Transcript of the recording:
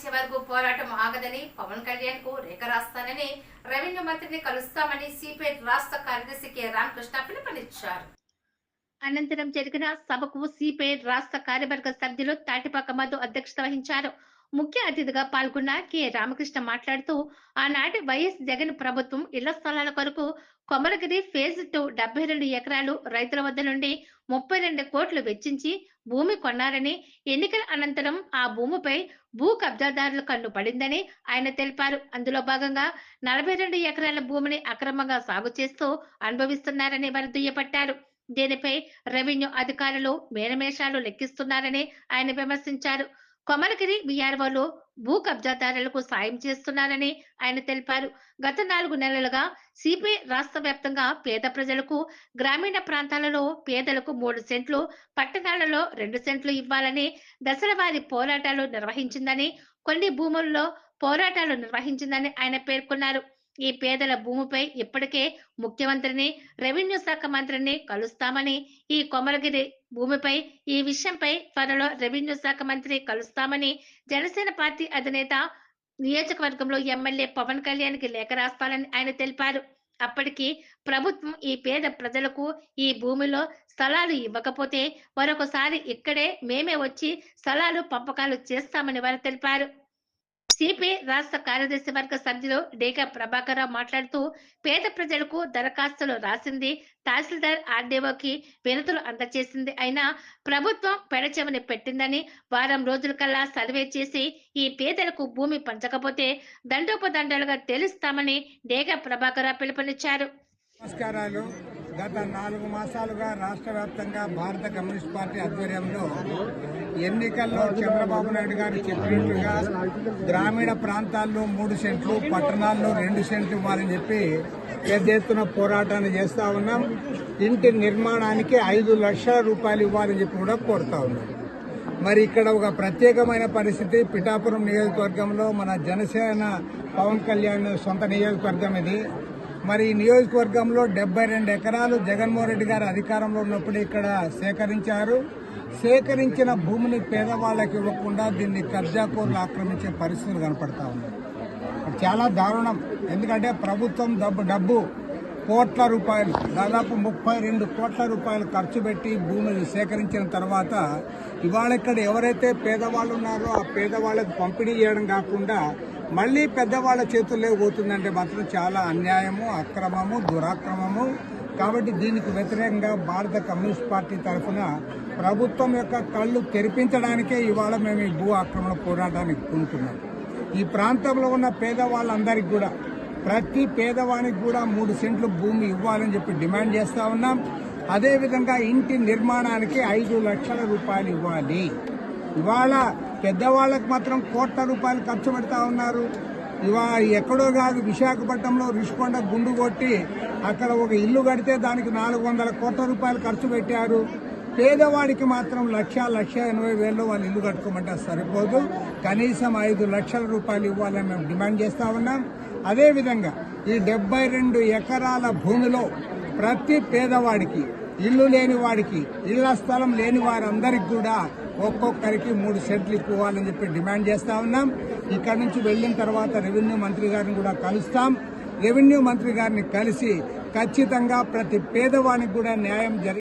సాధించే వరకు పోరాటం ఆగదని పవన్ కళ్యాణ్కు రేఖ రాస్తానని రెవెన్యూ మంత్రిని కలుస్తామని సిపిఐ రాష్ట్ర కార్యదర్శి కె. రామకృష్ణ పిలుపునిచ్చారు. అనంతరం జరిగిన సభకు సిపిఐ రాష్ట్ర కార్యవర్గ సభ్యులు తాటిపాక మధు అధ్యక్షత వహించారు. ముఖ్య అతిథిగా పాల్గొన్న కె. రామకృష్ణ మాట్లాడుతూ ఆనాటి వైఎస్ జగన్ ప్రభుత్వం ఇళ్ళ స్థలాల కొరకు కొమరగిరి ఫేజ్ టూ డెబ్బై రెండు ఎకరాలు రైతుల వద్ద నుండి ముప్పై రెండు కోట్లు వెచ్చించి భూమి కొన్నారని ఎన్నికల అనంతరం ఆ భూమిపై భూ కబ్జాదారుల కన్ను పడిందని ఆయన తెలిపారు. అందులో భాగంగా నలభై రెండు ఎకరాల భూమిని అక్రమంగా సాగు చేస్తూ అనుభవిస్తున్నారని వారు దుయ్యపట్టారు దీనిపై రెవెన్యూ అధికారులు మేనమేషాలు లెక్కిస్తున్నారని ఆయన విమర్శించారు. కొమరగిరి బీఆర్ఓలో భూ కబ్జాదారులకు సాయం చేస్తున్నారని ఆయన తెలిపారు. గత నాలుగు నెలలుగా సిపిఐ రాష్ట్ర వ్యాప్తంగా పేద ప్రజలకు గ్రామీణ ప్రాంతాలలో పేదలకు మూడు సెంట్లు పట్టణాలలో రెండు సెంట్లు ఇవ్వాలని దశల వారి పోరాటాలు నిర్వహించిందని కొన్ని భూముల్లో పోరాటాలు నిర్వహించిందని ఆయన పేర్కొన్నారు. ఈ పేదల భూమిపై ఇప్పటికే ముఖ్యమంత్రిని రెవెన్యూ శాఖ మంత్రిని కలుస్తామని ఈ కొమరగిరి భూమిపై ఈ విషయంపై త్వరలో రెవెన్యూ శాఖ మంత్రి కలుస్తామని జనసేన పార్టీ అధినేత నియోజకవర్గంలో ఎమ్మెల్యే పవన్ కళ్యాణ్కి లేఖ రాస్తానని ఆయన తెలిపారు. అప్పటికి ప్రభుత్వం ఈ పేద ప్రజలకు ఈ భూమిలో స్థలాలు ఇవ్వకపోతే మరొకసారి ఇక్కడే మేమే వచ్చి స్థలాలు పంపకాలు చేస్తామని వారు తెలిపారు. సిపిఐ రాష్ట్ర కార్యదర్శి వర్గ సభ్యులు డేకా ప్రభాకర్ మాట్లాడుతూ పేద ప్రజలకు దరఖాస్తులు రాసింది తహసీల్దార్ ఆర్డీఓకి వినతులు అందజేసింది అయినా ప్రభుత్వం పెడచెవిని పెట్టిందని వారం రోజుల కల్లా సర్వే చేసి ఈ పేదలకు భూమి పంచకపోతే దండోపదండాలుగా తెలుస్తామని డేగా ప్రభాకర్ పిలుపునిచ్చారు. నమస్కారాలు. గత నాలుగు మాసాలుగా రాష్ట్ర వ్యాప్తంగా భారత కమ్యూనిస్ట్ పార్టీ ఆధ్వర్యంలో ఎన్నికల్లో చంద్రబాబు నాయుడు గారు చెప్పినట్లుగా గ్రామీణ ప్రాంతాల్లో మూడు సెంట్లు పట్టణాల్లో రెండు సెంట్లు ఇవ్వాలని చెప్పి పెద్ద ఎత్తున పోరాటాన్ని చేస్తూ ఉన్నాం. ఇంటి నిర్మాణానికి ఐదు లక్షల రూపాయలు ఇవ్వాలని చెప్పి కూడా కోరుతా ఉన్నాం. మరి ఇక్కడ ఒక ప్రత్యేకమైన పరిస్థితి. పిఠాపురం నియోజకవర్గంలో మన జనసేన పవన్ కళ్యాణ్ సొంత నియోజకవర్గం ఇది. మరి ఈ నియోజకవర్గంలో డెబ్బై రెండు ఎకరాలు జగన్మోహన్ రెడ్డి గారు అధికారంలో ఉన్నప్పుడు ఇక్కడ సేకరించారు. సేకరించిన భూమిని పేదవాళ్ళకి ఇవ్వకుండా దీన్ని కబ్జాకోర్లు ఆక్రమించే పరిస్థితులు కనపడతా ఉన్నాయి. చాలా దారుణం. ఎందుకంటే ప్రభుత్వం డబ్బు డబ్బు కోట్ల రూపాయలు దాదాపు ముప్పై రెండు కోట్ల రూపాయలు ఖర్చు పెట్టి భూమిని సేకరించిన తర్వాత ఇవాళ ఇక్కడ ఎవరైతే పేదవాళ్ళు ఉన్నారో ఆ పేదవాళ్ళకి పంపిణీ చేయడం కాకుండా మళ్ళీ పెద్దవాళ్ళ చేతుల్లో పోతుందంటే మాత్రం చాలా అన్యాయము అక్రమము దురాక్రమము. కాబట్టి దీనికి వ్యతిరేకంగా భారత కమ్యూనిస్ట్ పార్టీ తరఫున ప్రభుత్వం యొక్క కళ్ళు తెరిపించడానికే ఇవాళ మేము ఈ భూ ఆక్రమణ పోరాటానికి పూనుకున్నాం ఈ ప్రాంతంలో ఉన్న పేదవాళ్ళందరికీ కూడా ప్రతి పేదవానికి కూడా మూడు సెంట్లు భూమి ఇవ్వాలని చెప్పి డిమాండ్ చేస్తా ఉన్నాం. అదేవిధంగా ఇంటి నిర్మాణానికి ఐదు లక్షల రూపాయలు ఇవ్వాలి. ఇవాళ పెద్దవాళ్ళకి మాత్రం కోట్ల రూపాయలు ఖర్చు పెడతా ఉన్నారు. ఇవా ఎక్కడో కాదు విశాఖపట్నంలో రిషికొండ గుండు కొట్టి అక్కడ ఒక ఇల్లు కడితే దానికి నాలుగు వందల కోట్ల రూపాయలు ఖర్చు పెట్టారు. పేదవాడికి మాత్రం లక్ష లక్ష ఎనభై వేలు వాళ్ళు ఇల్లు కట్టుకోమంటే సరిపోదు. కనీసం ఐదు లక్షల రూపాయలు ఇవ్వాలని మేము డిమాండ్ చేస్తూ ఉన్నాం. అదేవిధంగా ఈ డెబ్బై రెండు ఎకరాల భూమిలో ప్రతి పేదవాడికి ఇల్లు లేని వాడికి ఇళ్ళ స్థలం లేని వారందరికి కూడా ఒక్కొక్కరికి మూడు సెంట్లు ఇవ్వాలని చెప్పి డిమాండ్ చేస్తా ఉన్నాం. ఇక్కడ నుంచి వెళ్ళిన తర్వాత రెవెన్యూ మంత్రి గారిని కూడా కలుస్తాం. రెవెన్యూ మంత్రి గారిని కలిసి ఖచ్చితంగా ప్రతి పేదవానికి కూడా న్యాయం జరిగి